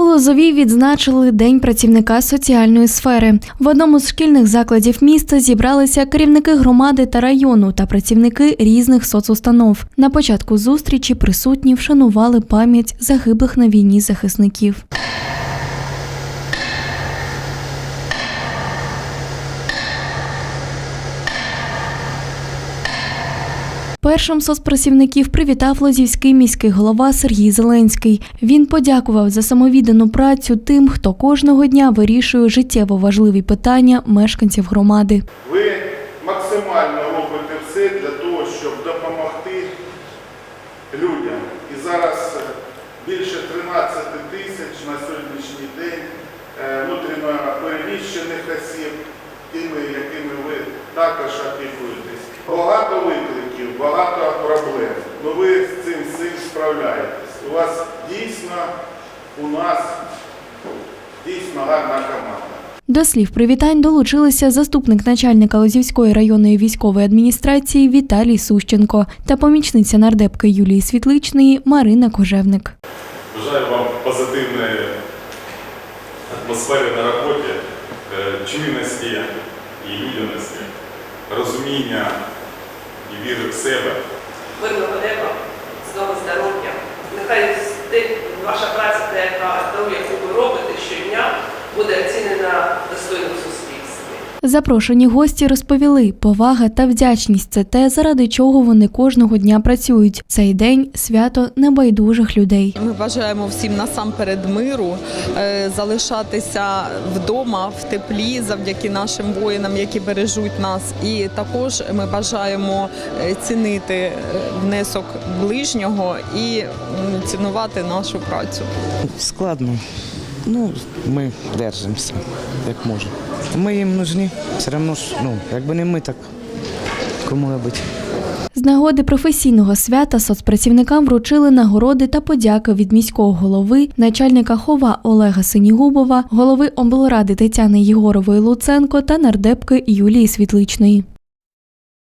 У Лозовій відзначили День працівника соціальної сфери. В одному з шкільних закладів міста зібралися керівники громади та району та працівники різних соцустанов. На початку зустрічі присутні вшанували пам'ять загиблих на війні захисників. Першим соцпрацівників привітав Лозівський міський голова Сергій Зеленський. Він подякував за самовіддану працю тим, хто кожного дня вирішує життєво важливі питання мешканців громади. Ви максимально робите все для того, щоб допомогти людям. І зараз е, більше 13 тисяч на сьогоднішній день е, внутрішньо переміщених осіб, тими, якими ви також опікуєтесь. Багато викликів, багато проблем. Ну ви з цим всім справляєтесь. У вас дійсно, у нас дійсно гарна команда. До слів привітань долучилися заступник начальника Лозівської районної військової адміністрації Віталій Сущенко та помічниця нардепки Юлії Світличної Марина Кожевник. Бажаю вам позитивної атмосфери на роботі, е, чуйності і людяності, розуміння і віри в себе. мирного неба, знову здоров'я. Нехай ваша праця, яка ту, Запрошені гості розповіли, повага та вдячність це те, заради чого вони кожного дня працюють. Цей день свято небайдужих людей. Ми бажаємо всім насамперед миру, е, залишатися вдома в теплі завдяки нашим воїнам, які бережуть нас. І також ми бажаємо е, цінити е, внесок ближнього і цінувати нашу працю. Складно. Ну, ми держимося, як можемо. Ми їм нужні. Все одно ж, ну, якби не ми, так кому робити. З нагоди професійного свята соцпрацівникам вручили нагороди та подяки від міського голови, начальника хова Олега Синігубова, голови облради Тетяни Єгорової Луценко та нардепки Юлії Світличної.